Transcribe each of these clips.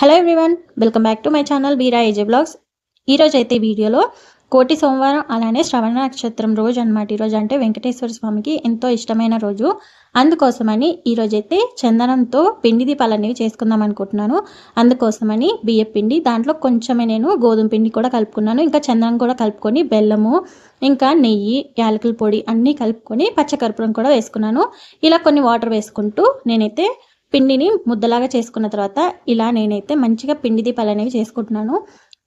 Hello everyone welcome back to my channel Beera AJ blogs ఈరోజు అయితే వీడియోలో కోటి సోమవారం అలానే శ్రవణ నక్షత్రం రోజు అనమాట ఈరోజు అంటే వెంకటేశ్వర స్వామికి ఎంతో ఇష్టమైన రోజు. అందుకోసమని ఈరోజు అయితే చందనంతో పిండి దీపాలు అనేవి చేసుకుందాం అనుకుంటున్నాను. అందుకోసమని బియ్య పిండి దాంట్లో కొంచెమే నేను గోధుమ పిండి కూడా కలుపుకున్నాను. ఇంకా చందనం కూడా కలుపుకొని బెల్లము ఇంకా నెయ్యి యాలకుల పొడి అన్నీ కలుపుకొని పచ్చకర్పూరం కూడా వేసుకున్నాను. ఇలా కొన్ని వాటర్ వేసుకుంటూ నేనైతే పిండిని ముద్దలాగా చేసుకున్న తర్వాత ఇలా నేనైతే మంచిగా పిండి దీపాలు అనేవి చేసుకుంటున్నాను.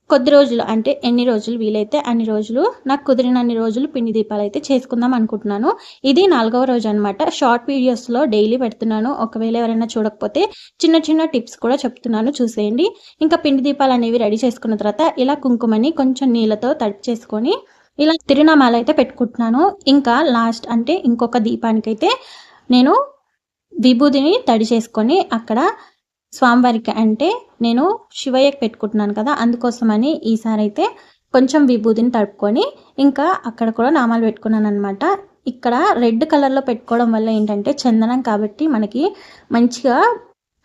కొద్ది రోజులు అంటే ఎన్ని రోజులు వీలైతే అన్ని రోజులు నాకు కుదిరినన్ని రోజులు పిండి దీపాలు అయితే చేసుకుందాం అనుకుంటున్నాను. ఇది నాలుగవ రోజు అనమాట షార్ట్ వీడియోస్లో డైలీ పెడుతున్నాను. ఒకవేళ ఎవరైనా చూడకపోతే చిన్న చిన్న టిప్స్ కూడా చెప్తున్నాను. చూసేయండి. ఇంకా పిండి దీపాలు అనేవి రెడీ చేసుకున్న తర్వాత ఇలా కుంకుమని కొంచెం నీళ్ళతో తడిపి చేసుకొని ఇలా తిరునామాలు అయితే పెట్టుకుంటున్నాను. ఇంకా లాస్ట్ అంటే ఇంకొక దీపానికైతే నేను విభూదిని తడి చేసుకొని అక్కడ స్వామివారికి అంటే నేను శివయ్యకి పెట్టుకుంటున్నాను కదా అందుకోసమని ఈసారి అయితే కొంచెం విభూతిని తడుపుకొని ఇంకా అక్కడ కూడా నామాలు పెట్టుకున్నాను అనమాట ఇక్కడ రెడ్ కలర్లో పెట్టుకోవడం వల్ల ఏంటంటే చందనం కాబట్టి మనకి మంచిగా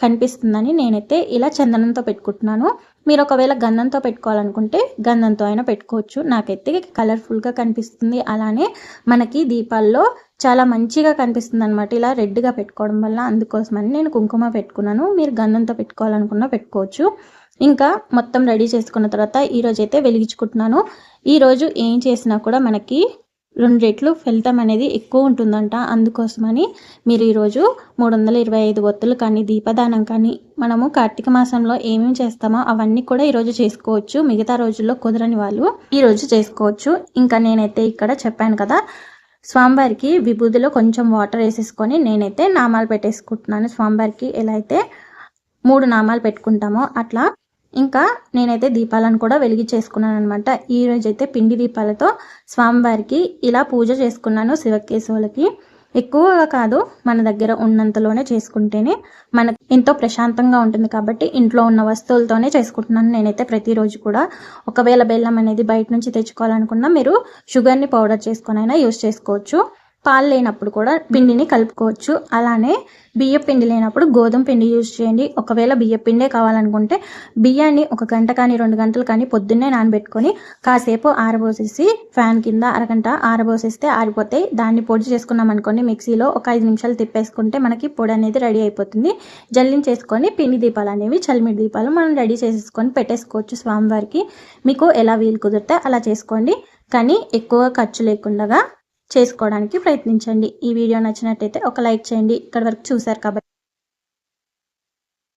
కనిపిస్తుందని నేనైతే ఇలా చందనంతో పెట్టుకుంటున్నాను. మీరు ఒకవేళ గంధంతో పెట్టుకోవాలనుకుంటే గంధంతో అయినా పెట్టుకోవచ్చు. నాకైతే కలర్ఫుల్గా కనిపిస్తుంది. అలానే మనకి దీపాల్లో చాలా మంచిగా కనిపిస్తుంది అనమాట ఇలా రెడ్గా పెట్టుకోవడం వల్ల. అందుకోసమని నేను కుంకుమ పెట్టుకున్నాను. మీరు గంధంతో పెట్టుకోవాలనుకున్నా పెట్టుకోవచ్చు. ఇంకా మొత్తం రెడీ చేసుకున్న తర్వాత ఈరోజు అయితే వెలిగించుకుంటున్నాను. ఈరోజు ఏం చేసినా కూడా మనకి రెండు రెట్లు ఫలితం అనేది ఎక్కువ ఉంటుందంట. అందుకోసమని మీరు ఈరోజు మూడు వందల ఇరవై ఐదు ఒత్తులు కానీ దీపదానం కానీ మనము కార్తీక మాసంలో ఏమేమి చేస్తామో అవన్నీ కూడా ఈరోజు చేసుకోవచ్చు. మిగతా రోజుల్లో కుదరని వాళ్ళు ఈరోజు చేసుకోవచ్చు. ఇంకా నేనైతే ఇక్కడ చెప్పాను కదా స్వామివారికి విభూదిలో కొంచెం వాటర్ వేసేసుకొని నేనైతే నామాలు పెట్టేసుకుంటున్నాను. స్వామివారికి ఎలా అయితే మూడు నామాలు పెట్టుకుంటామో అట్లా. ఇంకా నేనైతే దీపాలను కూడా వెలిగించేసుకున్నాను అనమాట ఈ రోజైతే పిండి దీపాలతో స్వామివారికి ఇలా పూజ చేసుకున్నాను శివకేశవులకి. ఎక్కువగా కాదు మన దగ్గర ఉన్నంతలోనే చేసుకుంటేనే మనకు ఎంతో ప్రశాంతంగా ఉంటుంది కాబట్టి ఇంట్లో ఉన్న వస్తువులతోనే చేసుకుంటున్నాను. నేనైతే ప్రతిరోజు కూడా ఒకవేళ బెల్లం అనేది బయట నుంచి తెచ్చుకోవాలనుకున్నా మీరు షుగర్ని పౌడర్ చేసుకొని అయినా యూస్ చేసుకోవచ్చు. పాలు లేనప్పుడు కూడా పిండిని కలుపుకోవచ్చు. అలానే బియ్య పిండి లేనప్పుడు గోధుమ పిండి యూజ్ చేయండి. ఒకవేళ బియ్య పిండే కావాలనుకుంటే బియ్యాన్ని ఒక గంట కానీ రెండు గంటలు కానీ పొద్దున్నే నానబెట్టుకొని కాసేపు ఆరబోసేసి ఫ్యాన్ కింద అరగంట ఆరబోసేస్తే ఆరిపోతాయి. దాన్ని పొడి చేసుకున్నాం అనుకోండి మిక్సీలో ఒక ఐదు నిమిషాలు తిప్పేసుకుంటే మనకి పొడి అనేది రెడీ అయిపోతుంది. జల్లించేసుకొని పిండి దీపాలు అనేవి చలిమిడి దీపాలు మనం రెడీ చేసేసుకొని పెట్టేసుకోవచ్చు స్వామివారికి. మీకు ఎలా వీలు కుదిరితే అలా చేసుకోండి. కానీ ఎక్కువ ఖర్చు లేకుండా చేసుకోవడానికి ప్రయత్నించండి. ఈ వీడియో నచ్చినట్టయితే ఒక లైక్ చేయండి. ఇక్కడ వరకు చూశారు కాబట్టి.